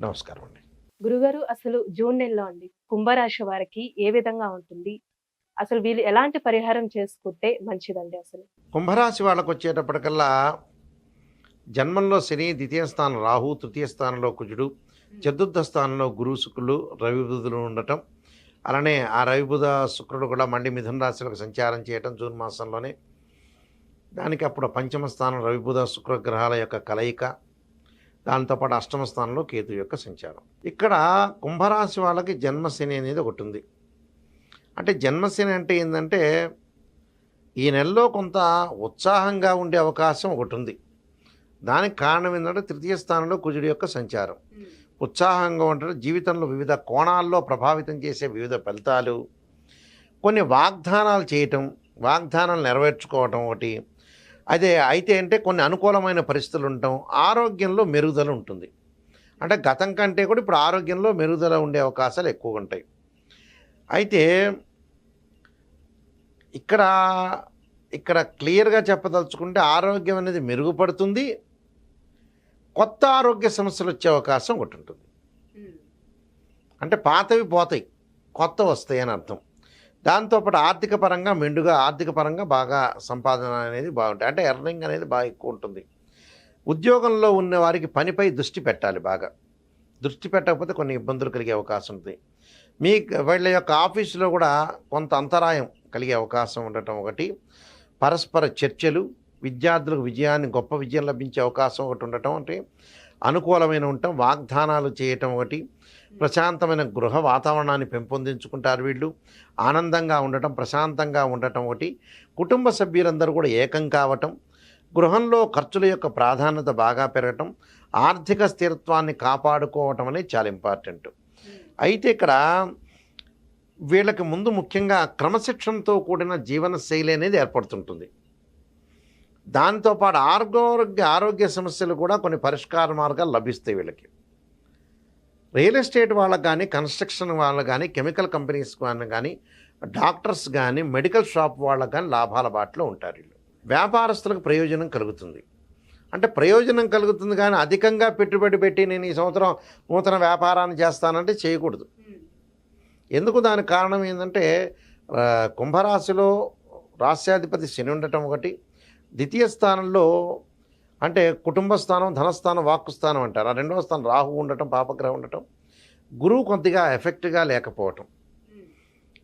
నమస్కారం అండి. గురుగారు అసలు జూన్ నెలలో అండి కుంభరాశి వారికి ఏ విధంగా ఉంటుంది? అసలు వీళ్ళు ఎలాంటి పరిహారం చేసుకుంటే మంచిదండి అసలు? కుంభరాశి వాళ్ళకు వచ్చేటప్పటికల్లా జన్మంలో శని ద్వితీయ స్థానం రాహు తృతీయ స్థానంలో కుజుడు చతుర్థ స్థానంలో గురు శుక్రులు రవి బుధులు ఉండటం. అలానే ఆ రవి బుధ శుక్రుడు కూడా మండి మిథున రాశిలకు సంచారం చేయటం జూన్ మాసంలోనే. దానికి అప్పుడు పంచమ స్థానం రవి బుధ శుక్ర గ్రహాల యొక్క కలయిక. దాంతోపాటు అష్టమ స్థానంలో కేతు యొక్క సంచారం. ఇక్కడ కుంభరాశి వాళ్ళకి జన్మశని అనేది ఒకటి ఉంది. అంటే జన్మశని అంటే ఏంటంటే ఈ నెలలో కొంత ఉత్సాహంగా ఉండే అవకాశం ఒకటి ఉంది. దానికి కారణం ఏంటంటే తృతీయ స్థానంలో కుజుడి యొక్క సంచారం. ఉత్సాహంగా ఉంటారు జీవితంలో వివిధ కోణాల్లో ప్రభావితం చేసే వివిధ ఫలితాలు కొన్ని వాగ్దానాలు చేయటం వాగ్దానాలు నెరవేర్చుకోవటం ఒకటి అదే అయితే అంటే కొన్ని అనుకూలమైన పరిస్థితులు ఉండటం ఆరోగ్యంలో మెరుగుదల ఉంటుంది. అంటే గతం కంటే కూడా ఇప్పుడు ఆరోగ్యంలో మెరుగుదల ఉండే అవకాశాలు ఎక్కువగా ఉంటాయి. అయితే ఇక్కడ ఇక్కడ క్లియర్గా చెప్పదలుచుకుంటే ఆరోగ్యం అనేది మెరుగుపడుతుంది కొత్త ఆరోగ్య సమస్యలు వచ్చే అవకాశం ఒకటి ఉంటుంది. అంటే పాతవి పోతాయి కొత్త వస్తాయి అని అర్థం. దాంతోపాటు ఆర్థిక పరంగా మెండుగా ఆర్థిక పరంగా బాగా సంపాదన అనేది బాగుంటాయి. అంటే ఎర్నింగ్ అనేది బాగా ఎక్కువ ఉంటుంది. ఉద్యోగంలో ఉన్న వారికి పనిపై దృష్టి పెట్టాలి బాగా. దృష్టి పెట్టకపోతే కొన్ని ఇబ్బందులు కలిగే అవకాశం ఉంది. మీ వీళ్ళ యొక్క ఆఫీసులో కూడా కొంత అంతరాయం కలిగే అవకాశం ఉండటం ఒకటి. పరస్పర చర్చలు విద్యార్థులకు విజయాన్ని గొప్ప విజయం లభించే అవకాశం ఒకటి ఉండటం అంటే అనుకూలమైన ఉండటం వాగ్దానాలు చేయటం ఒకటి. ప్రశాంతమైన గృహ వాతావరణాన్ని పెంపొందించుకుంటారు వీళ్ళు. ఆనందంగా ఉండటం ప్రశాంతంగా ఉండటం ఒకటి. కుటుంబ సభ్యులందరూ కూడా ఏకం కావటం. గృహంలో ఖర్చుల యొక్క ప్రాధాన్యత బాగా పెరగటం. ఆర్థిక స్థిరత్వాన్ని కాపాడుకోవటం అనేది చాలా ఇంపార్టెంట్. అయితే ఇక్కడ వీళ్ళకి ముందు ముఖ్యంగా క్రమశిక్షణతో కూడిన జీవన శైలి అనేది ఏర్పడుతుంటుంది. దాంతోపాటు ఆరోగ్య ఆరోగ్య సమస్యలు కూడా కొన్ని పరిష్కార మార్గాలు లభిస్తాయి వీళ్ళకి. రియల్ ఎస్టేట్ వాళ్ళకి కానీ కన్స్ట్రక్షన్ వాళ్ళకి కానీ కెమికల్ కంపెనీస్ కానీ కానీ డాక్టర్స్ కానీ మెడికల్ షాప్ వాళ్ళకి కానీ లాభాల బాటలో ఉంటారు వీళ్ళు. వ్యాపారస్తులకు ప్రయోజనం కలుగుతుంది. అంటే ప్రయోజనం కలుగుతుంది కానీ అధికంగా పెట్టుబడి పెట్టి నేను ఈ సంవత్సరం నూతన వ్యాపారాన్ని చేస్తానంటే చేయకూడదు. ఎందుకు దానికి కారణం ఏంటంటే కుంభరాశిలో రాస్యాధిపతి శని ఉండటం ఒకటి ద్వితీయ స్థానంలో అంటే కుటుంబ స్థానం ధనస్థానం వాక్కు స్థానం అంటారు. ఆ రెండవ స్థానం రాహు ఉండటం పాపగ్రహం ఉండటం గురువు కొద్దిగా ఎఫెక్ట్గా లేకపోవటం.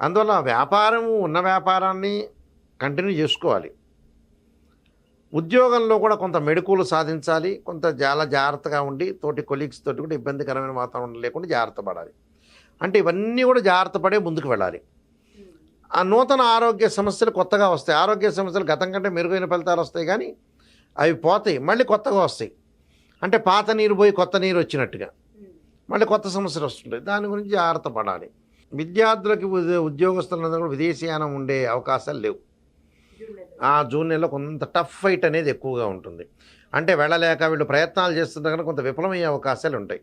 అందువల్ల వ్యాపారం ఉన్న వ్యాపారాన్ని కంటిన్యూ చేసుకోవాలి. ఉద్యోగంలో కూడా కొంత మెడుకులు సాధించాలి కొంత చాలా జాగ్రత్తగా ఉండి తోటి కొలీగ్స్ తోటి కూడా ఇబ్బందికరమైన వాతావరణం లేకుండా జాగ్రత్త పడాలి. అంటే ఇవన్నీ కూడా జాగ్రత్త పడే ముందుకు వెళ్ళాలి. ఆ నూతన ఆరోగ్య సమస్యలు కొత్తగా వస్తాయి. ఆరోగ్య సమస్యలు గతం కంటే మెరుగైన ఫలితాలు వస్తాయి కానీ అవి పోతాయి. మళ్ళీ కొత్తగా వస్తాయి. అంటే పాత నీరు పోయి కొత్త నీరు వచ్చినట్టుగా. మళ్ళీ కొత్త సమస్యలు వస్తుంటాయి. దాని గురించి జాగ్రత్త పడాలి విద్యార్థులకి ఉద్యోగస్తులందరూ కూడా విదేశీయానం ఉండే అవకాశాలు లేవు. ఆ జూన్ నెలలో కొంత టఫ్ ఫైట్ అనేది ఎక్కువగా ఉంటుంది. అంటే వెళ్ళలేక వీళ్ళు ప్రయత్నాలు చేస్తున్నా కానీ కొంత విఫలమయ్యే అవకాశాలు ఉంటాయి.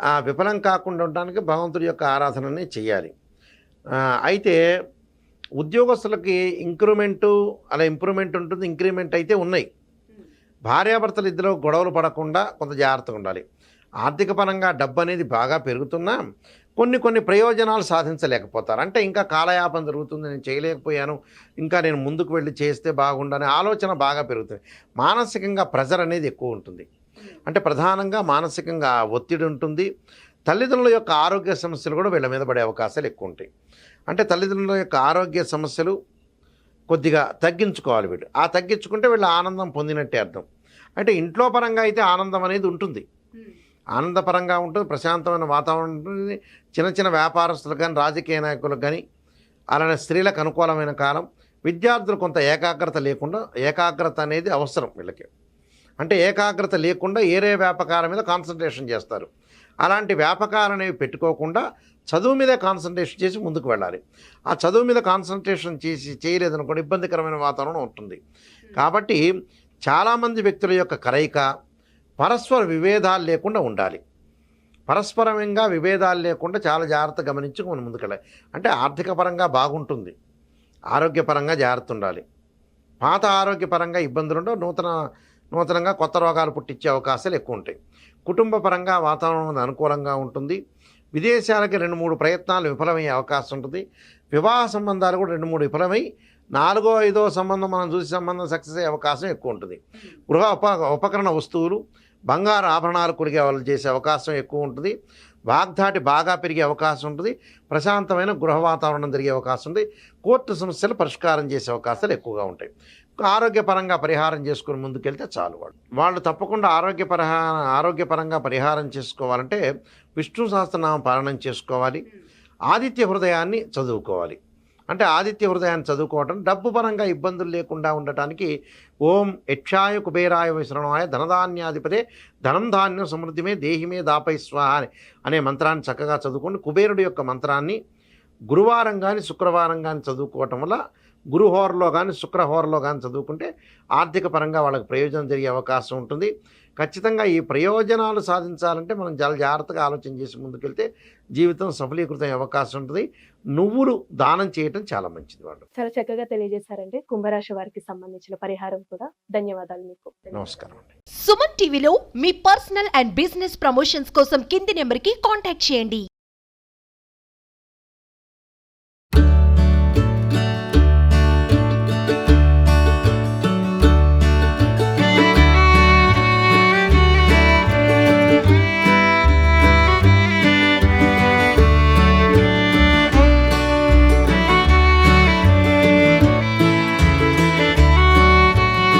ఆ విఫలం కాకుండా ఉండడానికి భగవంతుడి యొక్క ఆరాధనని చేయాలి. అయితే ఉద్యోగస్తులకి ఇంక్రిమెంటు అలా ఇంప్రూవ్మెంట్ ఉంటుంది ఇంక్రిమెంట్ అయితే ఉన్నాయి. భార్యాభర్తలు ఇద్దరు గొడవలు పడకుండా కొంత జాగ్రత్తగా ఉండాలి. ఆర్థిక పరంగా డబ్బు అనేది బాగా పెరుగుతున్నా కొన్ని కొన్ని ప్రయోజనాలు సాధించలేకపోతారు. అంటే ఇంకా కాలయాపన జరుగుతుంది నేను చేయలేకపోయాను ఇంకా నేను ముందుకు వెళ్ళి చేస్తే బాగుండనే ఆలోచన బాగా పెరుగుతుంది. మానసికంగా ప్రెజర్ అనేది ఎక్కువ ఉంటుంది. అంటే ప్రధానంగా మానసికంగా ఒత్తిడి ఉంటుంది. తల్లిదండ్రుల యొక్క ఆరోగ్య సమస్యలు కూడా వీళ్ళ మీద పడే అవకాశాలు ఎక్కువ ఉంటాయి అంటే తల్లిదండ్రుల యొక్క ఆరోగ్య సమస్యలు కొద్దిగా తగ్గించుకోవాలి వీళ్ళు. ఆ తగ్గించుకుంటే వీళ్ళు ఆనందం పొందినట్టే అర్థం. అంటే ఇంట్లో పరంగా అయితే ఆనందం అనేది ఉంటుంది. ఆనందపరంగా ఉంటుంది ప్రశాంతమైన వాతావరణం ఉంటుంది. చిన్న చిన్న వ్యాపారస్తులకు కానీ రాజకీయ నాయకులకు కానీ అలానే స్త్రీలకు అనుకూలమైన కాలం. విద్యార్థులు కొంత ఏకాగ్రత లేకుండా ఏకాగ్రత అనేది అవసరం వీళ్ళకి. అంటే ఏకాగ్రత లేకుండా ఏరే వ్యాపకాల మీద కాన్సన్ట్రేషన్ చేస్తారు. అలాంటి వ్యాపకాలు అనేవి పెట్టుకోకుండా చదువు మీద కాన్సన్ట్రేషన్ చేసి ముందుకు వెళ్ళాలి. ఆ చదువు మీద కాన్సన్ట్రేషన్ చేసి చేయలేదనుకోండి ఇబ్బందికరమైన వాతావరణం ఉంటుంది. కాబట్టి చాలామంది వ్యక్తుల యొక్క కలయిక పరస్పర విభేదాలు లేకుండా ఉండాలి. పరస్పరంగా విభేదాలు లేకుండా చాలా జాగ్రత్త గమనించి మనం ముందుకెళ్ళాలి అంటే ఆర్థిక పరంగా బాగుంటుంది. ఆరోగ్యపరంగా జాగ్రత్త ఉండాలి. పాత ఆరోగ్యపరంగా ఇబ్బందులు ఉండవు. నూతన నూతనంగా కొత్త రోగాలు పుట్టించే అవకాశాలు ఎక్కువ ఉంటాయి. కుటుంబ పరంగా వాతావరణం అనుకూలంగా ఉంటుంది. విదేశాలకి రెండు మూడు ప్రయత్నాలు విఫలమయ్యే అవకాశం ఉంటుంది. వివాహ సంబంధాలు కూడా రెండు మూడు విఫలమై నాలుగో ఐదో సంబంధం మనం చూసి సంబంధం సక్సెస్ అయ్యే అవకాశం ఎక్కువ ఉంటుంది. గృహ ఉప ఉపకరణ వస్తువులు బంగారు ఆభరణాలు కొరిగే వాళ్ళు చేసే అవకాశం ఎక్కువ ఉంటుంది. వాగ్దాటి బాగా పెరిగే అవకాశం ఉంటుంది. ప్రశాంతమైన గృహ వాతావరణం జరిగే అవకాశం ఉంది. కోర్టు సమస్యలు పరిష్కారం చేసే అవకాశాలు ఎక్కువగా ఉంటాయి. ఆరోగ్యపరంగా పరిహారం చేసుకుని ముందుకెళ్తే చాలు వాళ్ళు. వాళ్ళు తప్పకుండా ఆరోగ్య పరిహార ఆరోగ్యపరంగా పరిహారం చేసుకోవాలంటే విష్ణు సహస్రనామం పారాయణం చేసుకోవాలి. ఆదిత్య హృదయాన్ని చదువుకోవాలి. అంటే ఆదిత్య హృదయాన్ని చదువుకోవటం డబ్బు పరంగా ఇబ్బందులు లేకుండా ఉండటానికి ఓం యక్షాయ కుబేరాయ విశ్రణాయ ధనధాన్యాధిపతే ధనం ధాన్యం సమృద్ధిమే దేహిమే దాపై స్వాహ అనే మంత్రాన్ని చక్కగా చదువుకొని కుబేరుడి యొక్క మంత్రాన్ని గురువారం కానీ శుక్రవారం కానీ చదువుకోవటం వల్ల గురుహోరలో కానీ శుక్రహోరలో కానీ చదువుకుంటే ఆర్థిక పరంగా వాళ్ళకి ప్రయోజనం జరిగే అవకాశం ఉంటుంది. ఖచ్చితంగా ఈ ప్రయోజనాలు సాధించాలంటే మనం చాలా జాగ్రత్తగా ఆలోచన చేసి ముందుకెళ్తే జీవితం సఫలీకృతం అయ్యే అవకాశం ఉంటుంది. నువ్వులు దానం చేయటం చాలా మంచిది వాళ్ళు. చాలా చక్కగా తెలియజేశారండి. కుంభరాశి వారికి సంబంధించిన పరిహారం కూడా. ధన్యవాదాలు మీకు. నమస్కారం అండి. సుమన్ టీవీలో మీ పర్సనల్ అండ్ బిజినెస్ ప్రమోషన్స్ కోసం కింది నెంబర్కి కాంటాక్ట్ చేయండి.